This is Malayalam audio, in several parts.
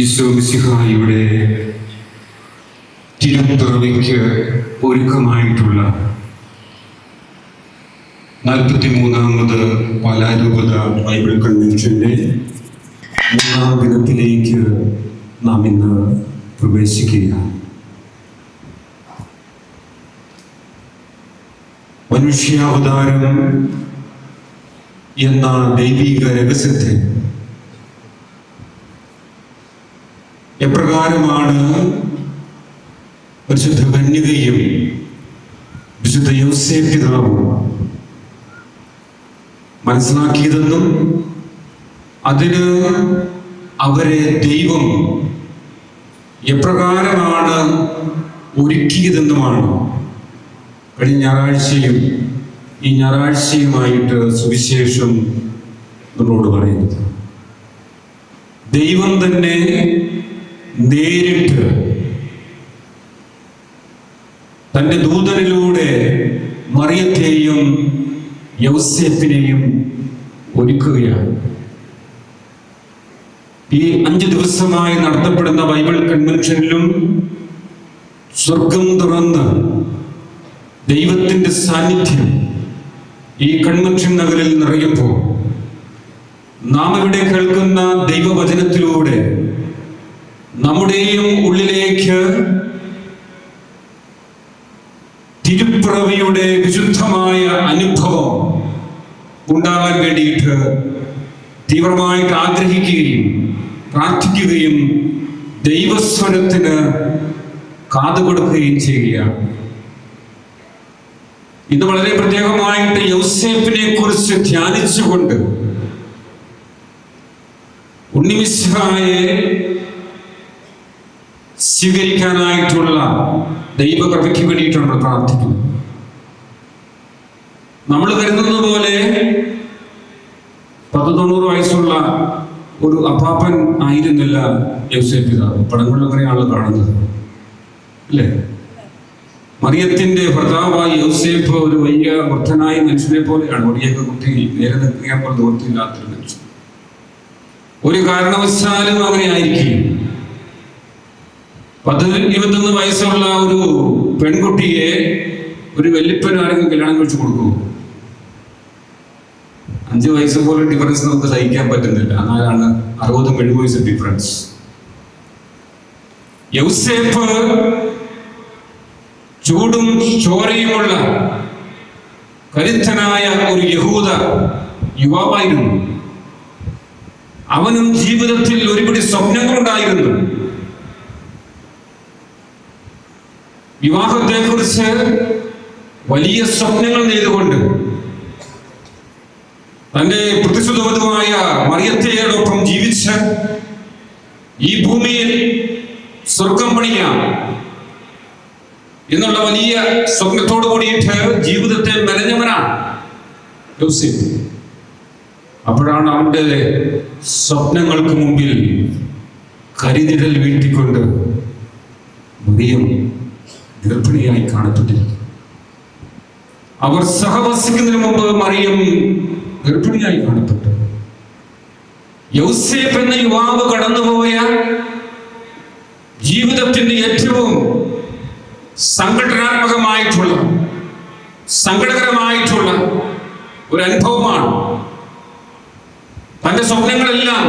ഈശോമിസിഹായുടെ തിരുപ്പിറവിക്ക് ഒരുക്കമായിട്ടുള്ള നാൽപ്പത്തി മൂന്നാമത് പാലാരൂപത ബൈബിൾ കൺവെൻഷന്റെ മൂന്നാം ദിനത്തിലേക്ക് നാം ഇന്ന് പ്രവേശിക്കുകയാണ്. മനുഷ്യാവതാരം എന്ന ദൈവിക രഹസ്യത്തെ എപ്രകാരമാണ് പരിശുദ്ധ കന്യകയും വിശുദ്ധ യോസേ പിതാവും മനസ്സിലാക്കിയതെന്നും അതിന് അവരെ ദൈവം എപ്രകാരമാണ് ഒരുക്കിയതെന്നുമാണ് കഴിഞ്ഞ ഞായറാഴ്ചയും ഈ ഞായറാഴ്ചയുമായിട്ട് സുവിശേഷം നമ്മളോട് പറയുന്നത്. ദൈവം തന്നെ നേരിട്ട് തന്റെ ദൂതനിലൂടെ മറിയത്തെയും യൗസ്യത്തിനെയും ഒരുക്കുകയാണ്. ഈ അഞ്ച് ദിവസമായി നടത്തപ്പെടുന്ന ബൈബിൾ കൺവെൻഷനിലും സ്വർഗം തുറന്ന് ദൈവത്തിന്റെ സാന്നിധ്യം ഈ കൺവെൻഷൻ നഗരിൽ നിറയുമ്പോൾ നാം ഇവിടെ കേൾക്കുന്ന ദൈവവചനത്തിലൂടെ നമ്മുടെയും ഉള്ളിലേക്ക് തിരുപ്പിറവിയുടെ വിശുദ്ധമായ അനുഭവം ഉണ്ടാകാൻ വേണ്ടിയിട്ട് തീവ്രമായിട്ട് ആഗ്രഹിക്കുകയും പ്രാർത്ഥിക്കുകയും ദൈവസ്വരത്തിന് കാതുകൊടുക്കുകയും ചെയ്യുകയാണ്. ഇന്ന് വളരെ പ്രത്യേകമായിട്ട് യൗസേപ്പിനെ കുറിച്ച് ധ്യാനിച്ചുകൊണ്ട് ഉണ്ണിമിസ്ഹായെ സ്വീകരിക്കാനായിട്ടുള്ള ദൈവകൃപയ്ക്ക് വേണ്ടിയിട്ടാണ് പ്രാർത്ഥിക്കുന്നത്. നമ്മൾ കരുതുന്ന പോലെ പത്ത് തൊണ്ണൂറ് വയസ്സുള്ള ഒരു അപ്പാപ്പൻ ആയിരുന്നില്ല യൗസേ പിതാവ്. പടങ്ങളിലൊക്കെ ആൾ കാണുന്നത്. അല്ലേ? മറിയത്തിന്റെ ഭർത്താവായി യൗസേപ്പ് ഒരു വലിയ വൃദ്ധനായ മനുഷ്യനെ പോലെയാണ്. ഒടിയൊക്കെ കുട്ടി നേരെ നിൽക്കാൻ പോലെ ദൂരത്തില്ലാത്തൊരു മനുഷ്യൻ. ഒരു കാരണവശാലും അങ്ങനെ ആയിരിക്കും പത്ത് ഇരുപത്തൊന്ന് വയസ്സുള്ള ഒരു പെൺകുട്ടിയെ ഒരു വെല്ലിപ്പൻ ആരെങ്കിലും കല്യാണം കഴിച്ചു കൊടുക്കുമോ? അഞ്ച് വയസ്സ് പോലെ ഡിഫറൻസ് നമുക്ക് സഹിക്കാൻ പറ്റുന്നില്ല. അതാണ് അറുപതും എഴുപത് വയസ്സ് ഡിഫറൻസ് യൗസേപ്പ് ചൂടും ചോരയുമുള്ള കരുത്തനായ ഒരു യഹൂദ യുവാവായിരുന്നു. അവനും ജീവിതത്തിൽ ഒരുപിടി സ്വപ്നങ്ങളുണ്ടായിരുന്നു. വിവാഹത്തെക്കുറിച്ച് വലിയ സ്വപ്നങ്ങൾ നെയ്തുകൊണ്ട് തന്റെ പ്രതിശുദ്ധവധുവായ മറിയത്തയോടൊപ്പം ജീവിച്ച് ഈ ഭൂമിയിൽ സ്വർഗം പണിയാം എന്നുള്ള വലിയ സ്വപ്നത്തോടു കൂടിയിട്ട് ജീവിതത്തെ മെനഞ്ഞവനാണ് അപ്പോഴാണ് അവന്റെ സ്വപ്നങ്ങൾക്ക് മുമ്പിൽ കരിതിരൽ വീട്ടിക്കൊണ്ട് മറിയം ഗർഭിണിയായി കാണപ്പെട്ടിരുന്നു. അവർ സഹവസിക്കുന്നതിന് മുമ്പ് മറിയം ഗർഭിണിയായി കാണപ്പെട്ടു. യൗസേപ്പ് എന്ന യുവാവ് കടന്നുപോയ ജീവിതത്തിന്റെ ഏറ്റവും സംഘടനാത്മകമായിട്ടുള്ള സങ്കടകരമായിട്ടുള്ള ഒരു അനുഭവമാണ്. തന്റെ സ്വപ്നങ്ങളെല്ലാം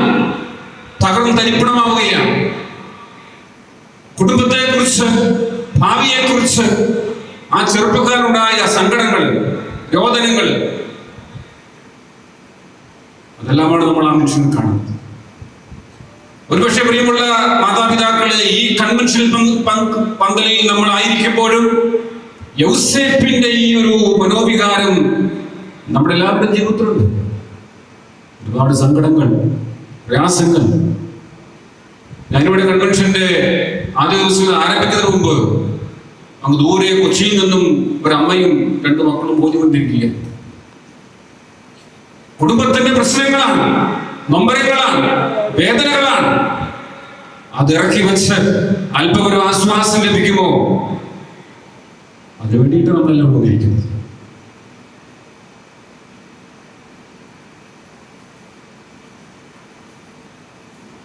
തകർന്ന് തരിപ്പണമാവുകയാണ്. കുടുംബത്തെക്കുറിച്ച് ഭാവിയെക്കുറിച്ച് ആ ചെറുപ്പക്കാരുണ്ടായ സങ്കടങ്ങൾ രോദനങ്ങൾ അതെല്ലാമാണ് നമ്മൾ ആ മനുഷ്യനെ കാണുന്നത്. ഒരുപക്ഷെ പ്രിയമുള്ള മാതാപിതാക്കളെ ഈ കൺവെൻഷനിൽ പന്തലിൽ നമ്മൾ ആയിരിക്കുമ്പോഴും യൗസേപ്പിന്റെ ഈ ഒരു മനോവികാരം നമ്മുടെ എല്ലാവരുടെ ജീവിതത്തിലുണ്ട്. ഒരുപാട് സങ്കടങ്ങൾ പ്രയാസങ്ങൾ. ഞാനിവിടെ കൺവെൻഷന്റെ ആദ്യ ദിവസം ആരംഭിക്കുന്നതിന് മുമ്പ് അങ്ങ് ദൂരെ കൊച്ചിയിൽ നിന്നും ഒരമ്മയും രണ്ടു മക്കളും പോയിക്കൊണ്ടിരിക്കുക കുടുംബത്തിന്റെ പ്രശ്നങ്ങളാണ് നൊമ്പരങ്ങളാണ് വേദനകളാണ്. അത് ഇറക്കി വെച്ച് അല്പം ഒരു ആശ്വാസം ലഭിക്കുമോ? അതിനു വേണ്ടിയിട്ടാണ് നമ്മളെല്ലാം ഉപയോഗിക്കുന്നത്.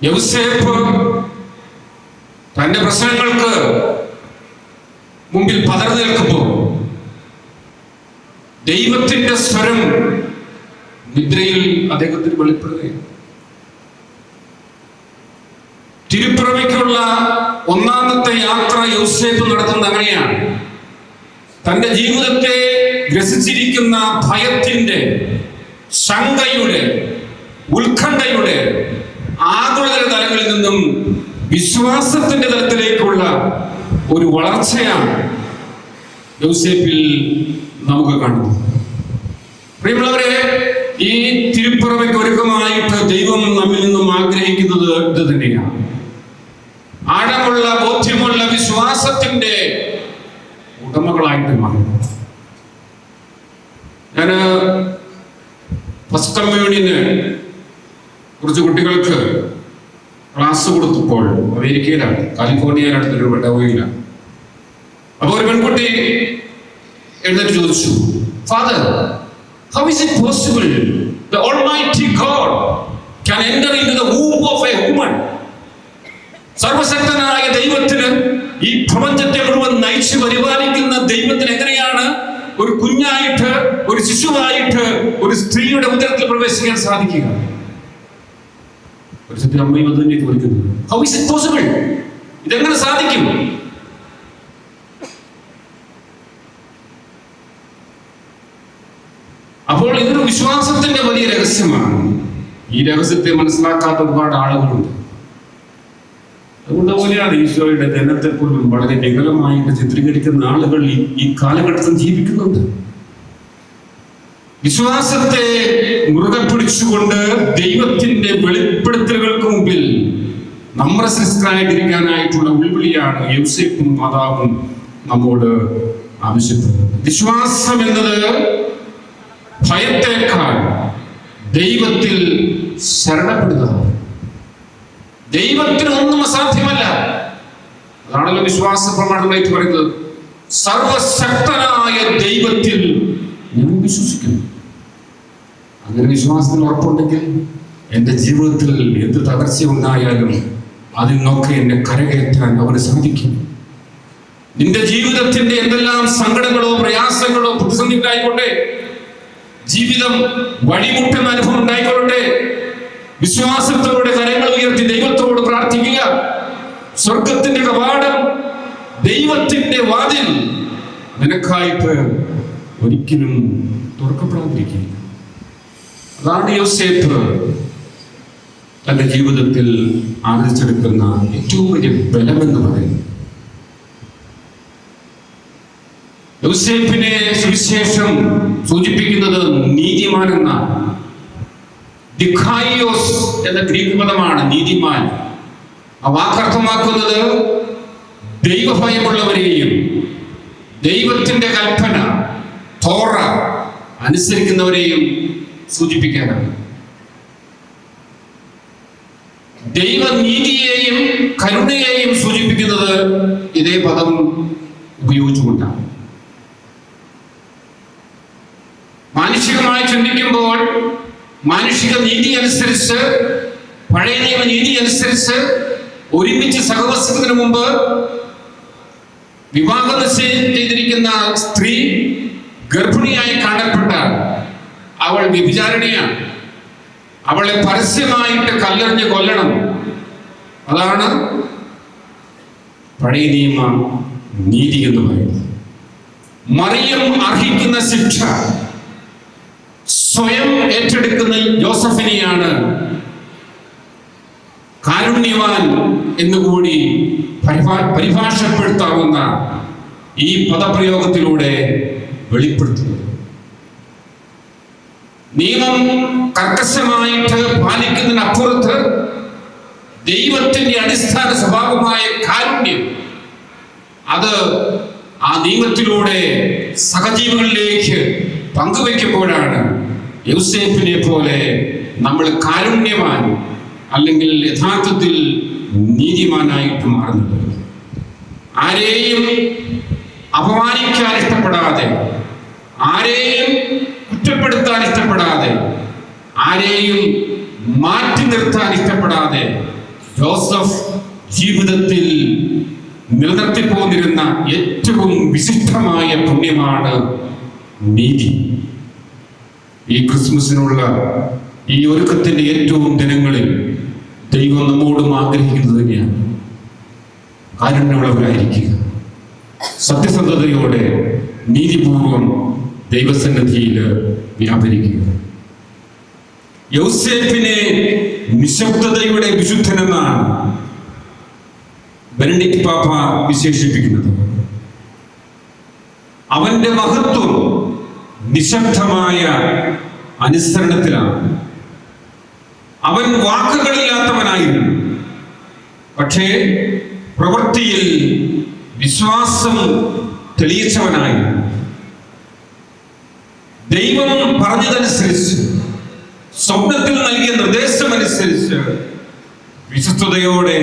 യൗസേപ്പ് തന്റെ പ്രശ്നങ്ങൾക്ക് മുമ്പിൽ പതർന്നു നിൽക്കുമ്പോൾ ദൈവത്തിന്റെ സ്വരം നിദ്രയിൽ അദ്ദേഹത്തിന് വെളിപ്പെടുകയാണ്. തിരുപ്പിറവിക്കുള്ള ഒന്നാമത്തെ യാത്ര യൂസേഫ് നടത്തുന്നത് അങ്ങനെയാണ്. തന്റെ ജീവിതത്തെ ഗ്രസിച്ചിരിക്കുന്ന ഭയത്തിന്റെ ശങ്കയുടെ ഉത്കണ്ഠയുടെ ആകുലതര തലങ്ങളിൽ നിന്നും വിശ്വാസത്തിന്റെ തലത്തിലേക്കുള്ള ഒരു വളർച്ചയാണ് യോസേഫിൽ നമുക്ക് കാണുന്നത്. പ്രിയമുള്ളവരെ ഈ തിരുപ്പുറമയ്ക്ക് ഒരുക്കമായിട്ട് ദൈവം നമ്മിൽ നിന്നും ആഗ്രഹിക്കുന്നത് ഇത് തന്നെയാണ്. ആഴമുള്ള ബോധ്യമുള്ള വിശ്വാസത്തിന്റെ ഉടമകളായിട്ട് മാറി ഞാൻ ഫസ്റ്റ് കമ്മ്യൂണിന് കുറച്ച് കുട്ടികൾക്ക് ക്ലാസ് കൊടുത്തപ്പോൾ അമേരിക്കയിലാണ് കാലിഫോർണിയയിലടുത്തൊരു ഇടവയിലാണ് അപ്പോൾ ഒരു പെൺകുട്ടി എഴുന്നേറ്റ് ചോദിച്ചു father how is it possible the almighty God can enter in the womb of a woman സർവശക്തനായ ദൈവത്തിന് ഈ പ്രപഞ്ചത്തെ മുഴുവൻ നയിച്ചു പരിപാലിക്കുന്ന ദൈവത്തിന് എങ്ങനെയാണ് ഒരു കുഞ്ഞായിട്ട് ഒരു ശിശുവായിട്ട് ഒരു സ്ത്രീയുടെ ഉദരത്തിൽ പ്രവേശിക്കാൻ സാധിക്കുക? സത്യം അമ്മയും അത് തന്നെ ചോദിക്കുന്നത് ഹൗ ഇസ് ഇറ്റ് പോസിബിൾ ഇതെങ്ങനെ സാധിക്കും? അപ്പോൾ ഇതൊരു വിശ്വാസത്തിന്റെ വലിയ രഹസ്യമാണ്. ഈ രഹസ്യത്തെ മനസ്സിലാക്കാത്ത ഒരുപാട് ആളുകളുണ്ട്. അതുകൊണ്ട് പോലെയാണ് ഈശോയുടെ ജനത്തെ വളരെ വികലമായിട്ട് ചിത്രീകരിക്കുന്ന ആളുകൾ ഈ കാലഘട്ടത്തിൽ ജീവിക്കുന്നുണ്ട്. വിശ്വാസത്തെ മുറുകെ പിടിച്ചുകൊണ്ട് ദൈവത്തിന്റെ വെളിപ്പെടുത്തലുകൾക്ക് മുമ്പിൽ നമ്രസിസ്തരായിട്ടിരിക്കാനായിട്ടുള്ള ഉൾവിളിയാണ് യൂസേഫും മാതാവും നമ്മോട് ആവശ്യപ്പെടുന്നത് വിശ്വാസം എന്നത് ഭയത്തേക്കാൾ ദൈവത്തിൽ ശരണപ്പെടുന്നതാണ്. ദൈവത്തിന് ഒന്നും അസാധ്യമല്ല. അതാണല്ലോ വിശ്വാസ പ്രമാണങ്ങളായിട്ട് പറയുന്നത്. സർവശക്തനായ ദൈവത്തിൽ ഞാൻ വിശ്വസിക്കുന്നു. അങ്ങനെ വിശ്വാസത്തിൽ ഉറപ്പുണ്ടെങ്കിൽ എന്റെ ജീവിതത്തിൽ എന്ത് തകർച്ച ഉണ്ടായാലും അതിൽ നിന്നൊക്കെ എന്നെ കരകയറ്റാൻ അവന് സാധിക്കും. നിന്റെ ജീവിതത്തിന്റെ എന്തെല്ലാം സങ്കടങ്ങളോ പ്രയാസങ്ങളോ പ്രതിസന്ധികളായിക്കോട്ടെ ജീവിതം വഴിമുട്ടുന്ന അനുഭവം ഉണ്ടായിക്കൊള്ളട്ടെ വിശ്വാസത്തോടെ കരങ്ങൾ ഉയർത്തി ദൈവത്തോട് പ്രാർത്ഥിക്കുക. സ്വർഗത്തിന്റെ കവാടം ദൈവത്തിന്റെ വാതിൽ നിനക്കായിട്ട് ഒരിക്കലും തുറക്കപ്പെടാതിരിക്കുന്നു അതാണ് യോസേഫ് തന്റെ ജീവിതത്തിൽ ആർജിച്ചെടുക്കുന്ന ഏറ്റവും വലിയ ബലമെന്ന് പറയുന്നത്. യോസേഫിനെ സുവിശേഷം സൂചിപ്പിക്കുന്നത് നീതിമാൻ എന്ന ദിഖായിയോസ് എന്ന ഗ്രീക്ക് പദമാണ് നീതിമാൻ. ആ വാക്കർത്ഥമാക്കുന്നത് ദൈവഭയമുള്ളവരെയും ദൈവത്തിന്റെ കൽപ്പന. തോറ അനുസരിക്കുന്നവരെയും സൂചിപ്പിക്കാനാണ്. ദൈവനീതിയെയും കരുണയെയും സൂചിപ്പിക്കുന്നത് ഇതേ പദം ഉപയോഗിച്ചുകൊണ്ടാണ്. മാനുഷികമായി ചിന്തിക്കുമ്പോൾ മാനുഷിക നീതി അനുസരിച്ച് പഴയ നിയമ നീതി അനുസരിച്ച് ഒരുമിച്ച് സഹവസത്തിന് മുമ്പ് വിവാഹം നിശ്ചയം ചെയ്തിരിക്കുന്ന സ്ത്രീ ഗർഭിണിയായി കാണപ്പെട്ട അവൾ വ്യഭിചാരിണിയാണ്. അവളെ പരസ്യമായിട്ട് കല്ലെറിഞ്ഞ് കൊല്ലണം. അതാണ് പഴയ നിയമ നീതി എന്ന് പറയുന്നത്. മറിയം അർഹിക്കുന്ന ശിക്ഷ സ്വയം ഏറ്റെടുക്കുന്ന ജോസഫിനെയാണ് കാരുണ്യവാൻ എന്നുകൂടി പരിഭാ- പരിഭാഷപ്പെടുത്താവുന്ന ഈ പദപ്രയോഗത്തിലൂടെ വെളിപ്പെടുത്തുന്നത് നിയമം കർക്കശമായിട്ട് പാലിക്കുന്നതിനപ്പുറത്ത് ദൈവത്തിന്റെ അടിസ്ഥാന സ്വഭാവമായ കാരുണ്യം അത് ആ നിയമത്തിലൂടെ സഹജീവികളിലേക്ക് പങ്കുവെക്കുമ്പോഴാണ് യൂസേഫിനെ പോലെ നമ്മൾ കാരുണ്യവാൻ അല്ലെങ്കിൽ യഥാർത്ഥത്തിൽ നീതിമാനായിട്ട് മാറുന്നത്. ആരെയും അപമാനിക്കാൻ ഇഷ്ടപ്പെടാതെ ആരെയും കുറ്റപ്പെടുത്താൻ ഇഷ്ടപ്പെടാതെ ആരെയും മാറ്റി നിർത്താൻ ഇഷ്ടപ്പെടാതെ ജോസഫ് ജീവിതത്തിൽ നിലനിർത്തിപ്പോന്നിരുന്ന ഏറ്റവും വിശിഷ്ടമായ പുണ്യമാണ് നീതി. ഈ ക്രിസ്മസിനുള്ള ഈ ഒരുക്കത്തിന്റെ ഏറ്റവും ദിനങ്ങളിൽ ദൈവം നമ്മോടും ആഗ്രഹിക്കുന്നത് തന്നെയാണ്. കാരുണ്യമുള്ളവരായിരിക്കുക. സത്യസന്ധതയോടെ നീതിപൂർവം ദൈവസന്നിധിയിൽ വ്യാപരിക്കുക യൗസേഫിനെ നിശബ്ദതയുടെ വിശുദ്ധനെന്നാണ് ബെനഡിക്ട് പാപ്പ വിശേഷിപ്പിക്കുന്നത്. അവന്റെ മഹത്വം നിശബ്ദമായ അനുസരണത്തിലാണ്. അവൻ വാക്കുകളില്ലാത്തവനായിരുന്നു. പക്ഷേ പ്രവൃത്തിയിൽ വിശ്വാസം തെളിയിച്ചവനായിരുന്നു. ദൈവം പറഞ്ഞതനുസരിച്ച് സ്വപ്നത്തിൽ നൽകിയ നിർദ്ദേശമനുസരിച്ച് വിശ്വസ്തയോടെ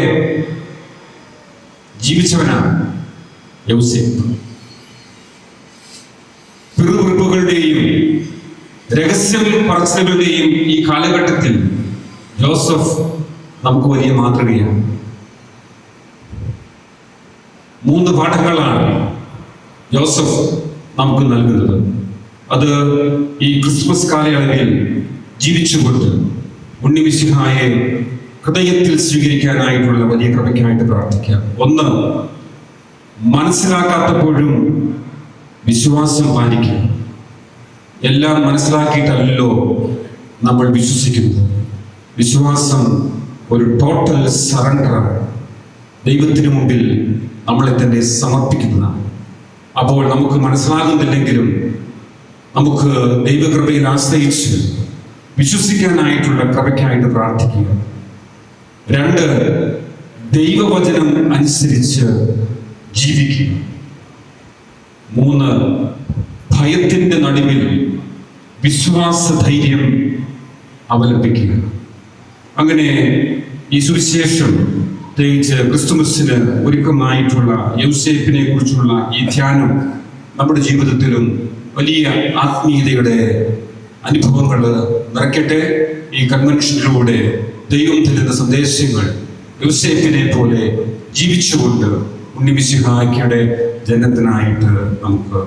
ജീവിച്ചവനാണ് യൗസേപ്പ്. പിറുപിറുപ്പുകളുടെയും രഹസ്യം പറച്ചിലുകളുടെയും ഈ കാലഘട്ടത്തിൽ ജോസഫ് നമുക്ക് വലിയ മാതൃകയാണ്. മൂന്ന് പാഠങ്ങളാണ് ജോസഫ് നമുക്ക് നൽകുന്നത്. അത് ഈ ക്രിസ്മസ് കാലയളവിൽ ജീവിച്ചുകൊണ്ട് ഉണ്ണിമിശിഹായെ ഹൃദയത്തിൽ സ്വീകരിക്കാനായിട്ടുള്ള വലിയ കൃപയ്ക്കായിട്ട് പ്രാർത്ഥിക്കാം. ഒന്ന് മനസ്സിലാക്കാത്തപ്പോഴും വിശ്വാസം പാലിക്കുക. എല്ലാം മനസ്സിലാക്കിയിട്ടല്ലോ നമ്മൾ വിശ്വസിക്കുന്നത്. വിശ്വാസം ഒരു ടോട്ടൽ സറണ്ടർ ദൈവത്തിനു മുമ്പിൽ നമ്മളെ തന്നെ സമർപ്പിക്കുന്നതാണ്. അപ്പോൾ നമുക്ക് മനസ്സിലാകുന്നില്ലെങ്കിലും നമുക്ക് ദൈവകൃപയിൽ ആശ്രയിച്ച് വിശ്വസിക്കാനായിട്ടുള്ള കൃപയ്ക്കായിട്ട് പ്രാർത്ഥിക്കുക. രണ്ട് ദൈവവചനം അനുസരിച്ച് ജീവിക്കുക. മൂന്ന് ഭയത്തിന്റെ നടുവിൽ വിശ്വാസധൈര്യം അവലംബിക്കുക. അങ്ങനെ ഈ സുവിശേഷം പ്രത്യേകിച്ച് ക്രിസ്തുമസിന് ഒരുക്കമായിട്ടുള്ള യൗസേപ്പിനെ കുറിച്ചുള്ള ഈ ധ്യാനം നമ്മുടെ ജീവിതത്തിലും വലിയ ആത്മീയതയുടെ അനുഭവങ്ങൾ നിറയ്ക്കട്ടെ. ഈ കൺവെൻഷനിലൂടെ ദൈവം തരുന്ന സന്ദേശങ്ങൾ യൂസേഫിനെ പോലെ ജീവിച്ചുകൊണ്ട് ഉണ്ണിമിശിഹായ്ക്കയുടെ ജനത്തിനായിട്ട് നമുക്ക്